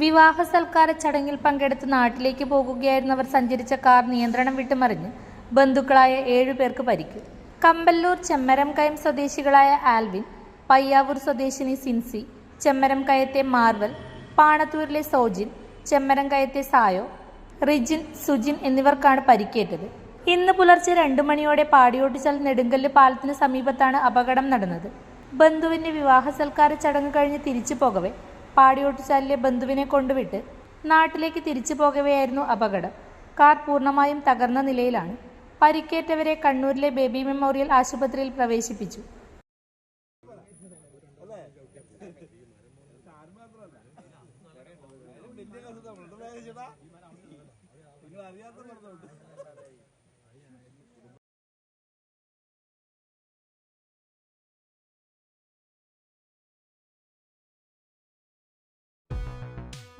വിവാഹ സൽക്കാര ചടങ്ങിൽ പങ്കെടുത്ത് നാട്ടിലേക്ക് പോകുകയായിരുന്നവർ സഞ്ചരിച്ച കാർ നിയന്ത്രണം വിട്ടുമറിഞ്ഞ് ബന്ധുക്കളായ ഏഴു പേർക്ക് പരിക്ക്. കമ്പല്ലൂർ ചെമ്മരംകയം സ്വദേശികളായ ആൽവിൻ പയ്യാവൂർ സ്വദേശിനി സിൻസി ചെമ്മരംകയത്തെ മാർവൽ പാണത്തൂരിലെ സോജിൻ ചെമ്മരംകയത്തെ സായോ റിജിൻ സുജിൻ എന്നിവർക്കാണ് പരിക്കേറ്റത്. ഇന്ന് പുലർച്ചെ രണ്ടു മണിയോടെ പാടിയോട്ടിച്ചാൽ നെടുങ്കല്ല് പാലത്തിന് സമീപത്താണ് അപകടം നടന്നത്. ബന്ധുവിന്റെ വിവാഹ സൽക്കാര ചടങ്ങ് കഴിഞ്ഞ് തിരിച്ചു പോകവെ പാടിയോട്ടിച്ചാലിലെ ബന്ധുവിനെ കൊണ്ടുവിട്ട് നാട്ടിലേക്ക് തിരിച്ചു പോകവെയായിരുന്നു അപകടം. കാർ പൂർണമായും തകർന്ന നിലയിലാണ്. പരിക്കേറ്റവരെ കണ്ണൂരിലെ ബേബി മെമ്മോറിയൽ ആശുപത്രിയിൽ പ്രവേശിപ്പിച്ചു. അറിയാത്ത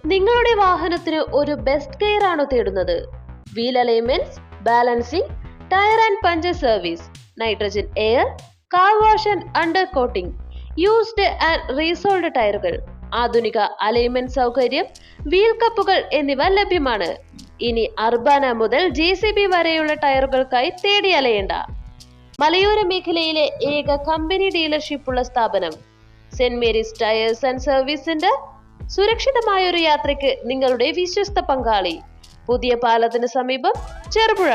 നിങ്ങളുടെ വാഹനത്തിന് ഒരു ബെസ്റ്റ് കെയർ ആണോ തേടുന്നത്. Wheel alignments balancing tyre and puncture service nitrogen air car wash and undercoating used and resoled ടയറുകൾ ആധുനിക അലൈൻമെന്റ് സൗകര്യം വീൽ കപ്പുകൾ എന്നിവ ലഭ്യമാണ്. ഇനി അർബാന മുതൽ ജെ സി ബി വരെയുള്ള ടയറുകൾക്കായി തേടി അലയേണ്ട. മലയോര മേഖലയിലെ ഏക കമ്പനി ഡീലർഷിപ്പുള്ള സ്ഥാപനം Saint Mary's tyres and service centre സുരക്ഷിതമായ ഒരു യാത്രയ്ക്ക് നിങ്ങളുടെ വിശ്വസ്ത പങ്കാളി. പുതിയ പാലത്തിന് സമീപം ചെറുപുഴ.